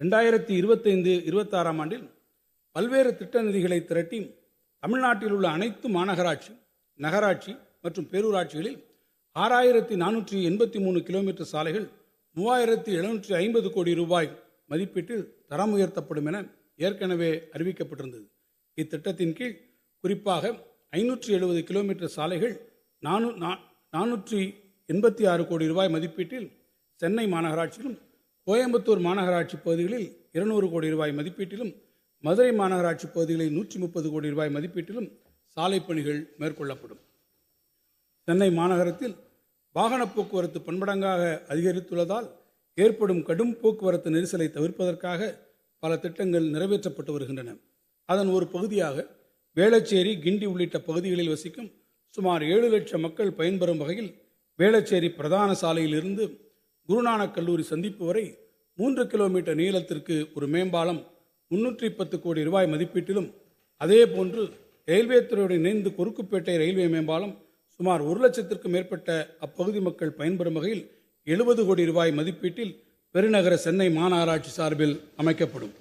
ரெண்டாயிரத்தி இருபத்தைந்து இருபத்தாறாம் ஆண்டில் பல்வேறு திட்ட நிதிகளை திரட்டி தமிழ்நாட்டில் உள்ள அனைத்து மாநகராட்சி நகராட்சி மற்றும் பேரூராட்சிகளில் ஆறாயிரத்தி நானூற்றி எண்பத்தி மூணு கிலோமீட்டர் சாலைகள் மூவாயிரத்தி எழுநூற்றி ஐம்பது கோடி ரூபாய் மதிப்பீட்டில் தரம் உயர்த்தப்படும் என ஏற்கனவே அறிவிக்கப்பட்டிருந்தது. இத்திட்டத்தின் கீழ் குறிப்பாக ஐநூற்றி எழுபது கிலோமீட்டர் சாலைகள் நானூ நா- நானூற்றி எண்பத்தி ஆறு கோடி ரூபாய் மதிப்பீட்டில் சென்னை மாநகராட்சியிலும் கோயம்புத்தூர் மாநகராட்சி பகுதிகளில் இருநூறு கோடி ரூபாய் மதிப்பீட்டிலும் மதுரை மாநகராட்சி பகுதிகளில் நூற்றி முப்பது கோடி ரூபாய் மதிப்பீட்டிலும் சாலை பணிகள் மேற்கொள்ளப்படும். சென்னை மாநகரத்தில் வாகன போக்குவரத்து பன்மடங்காக அதிகரித்துள்ளதால் ஏற்படும் கடும் போக்குவரத்து நெரிசலை தவிர்ப்பதற்காக பல திட்டங்கள் நிறைவேற்றப்பட்டு வருகின்றன. அதன் ஒரு பகுதியாக வேளச்சேரி கிண்டி உள்ளிட்ட பகுதிகளில் வசிக்கும் சுமார் ஏழு லட்சம் மக்கள் பயன்பெறும் வகையில் வேளச்சேரி பிரதான சாலையிலிருந்து குருநானக் கல்லூரி சந்திப்பு வரை மூன்று கிலோமீட்டர் நீளத்திற்கு ஒரு மேம்பாலம் முன்னூற்றி பத்து கோடி ரூபாய் மதிப்பீட்டிலும் அதேபோன்று ரயில்வே துறையுடன் இணைந்து குறுக்குப்பேட்டை ரயில்வே மேம்பாலம் சுமார் ஒரு லட்சத்திற்கும் மேற்பட்ட அப்பகுதி மக்கள் பயன்பெறும் வகையில் எழுபது கோடி ரூபாய் மதிப்பீட்டில் பெருநகர சென்னை மாநகராட்சி சார்பில் அமைக்கப்படும்.